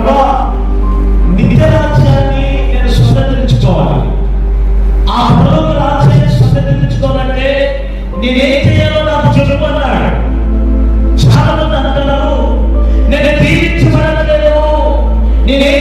ప్రభా నిత్య రాజ్యాన్ని నేను స్వతంత్రించుకోవాలి. ఆ పరలోక రాజ్యాన్ని స్వతంత్రించుకోవాలంటే నేనేం చేయాలో నాకు చెప్పు అన్నాడు చాలా మంది అంటున్నారు నేను దీవించబడలేదేమో నేనేం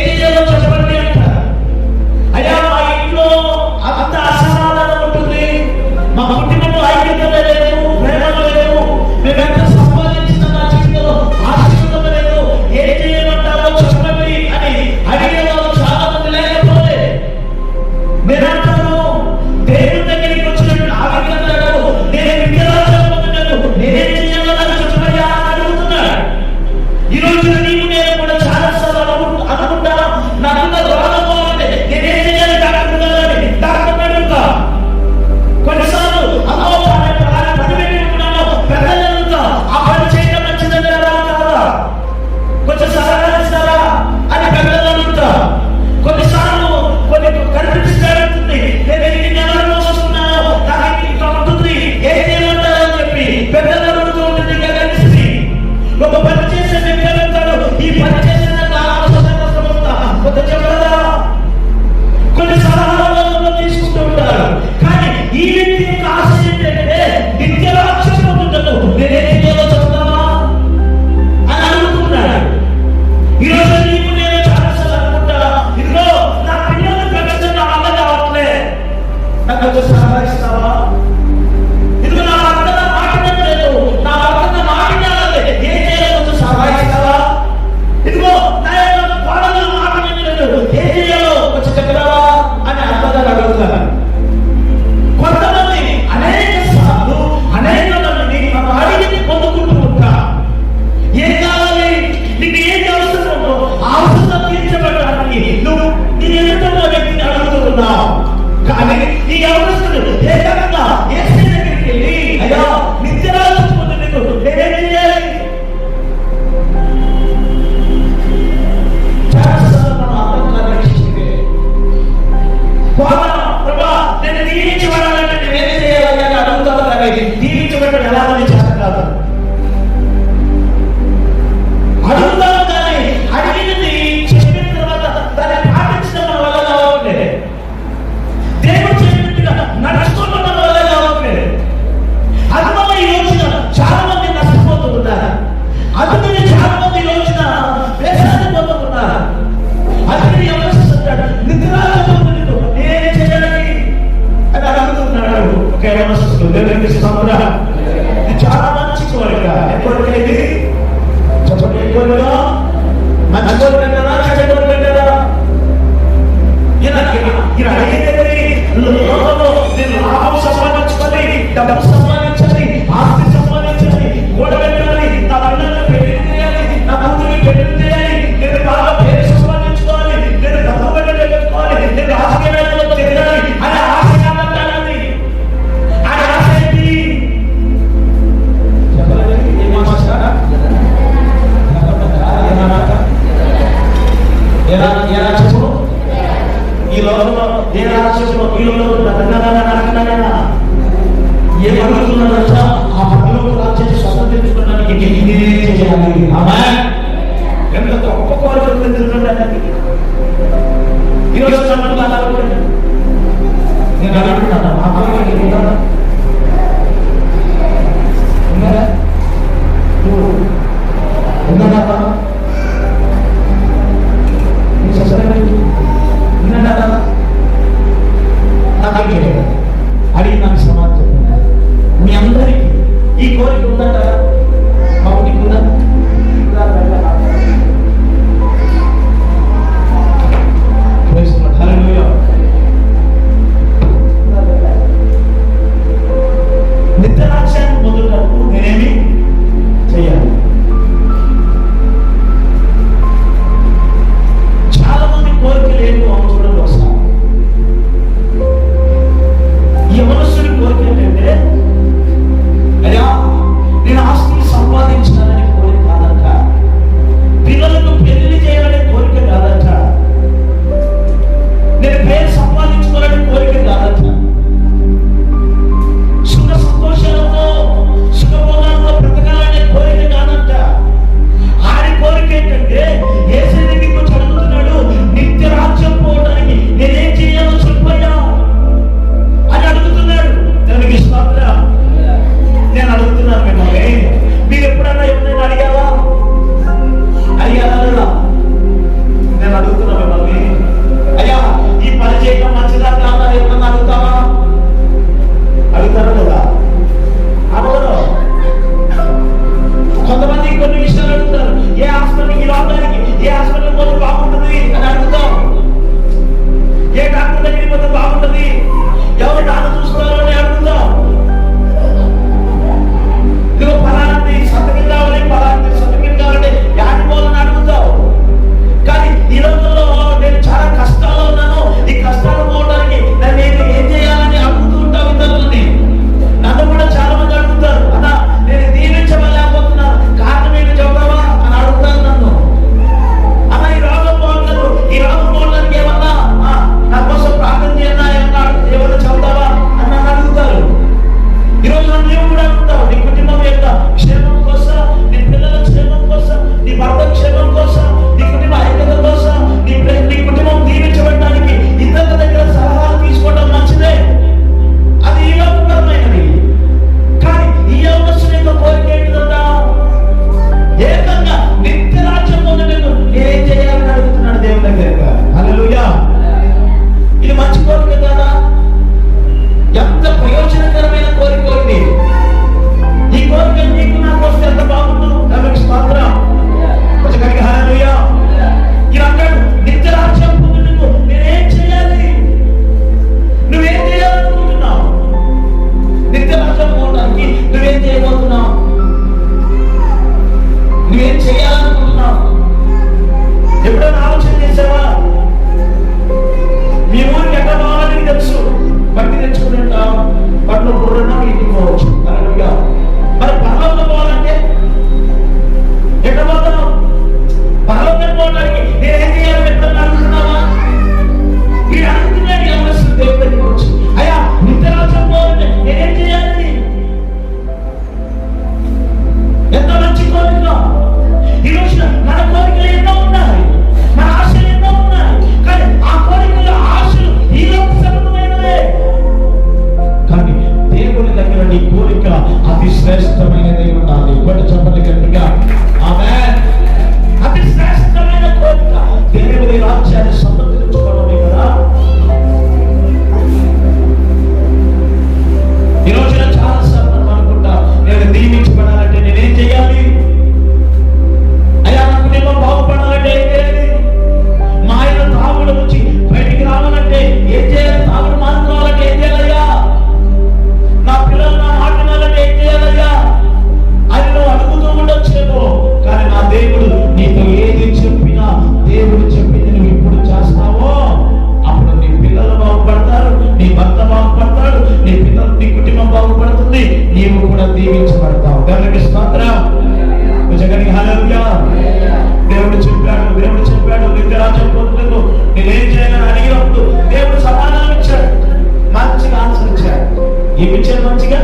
ఏమిచ్చాడు మంచిగా?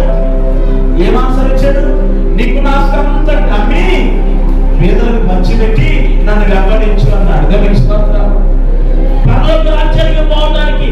ఏం ఆన్సర్ ఇచ్చాడు? నీకు నా ఆస్కారం అంతా నమ్మి పేదలకు పంచిపెట్టి నన్ను వెంబడించు అన్నాడు. గమనిస్తున్నాను పనులకు ఆశ్చర్యంగా పోవడానికి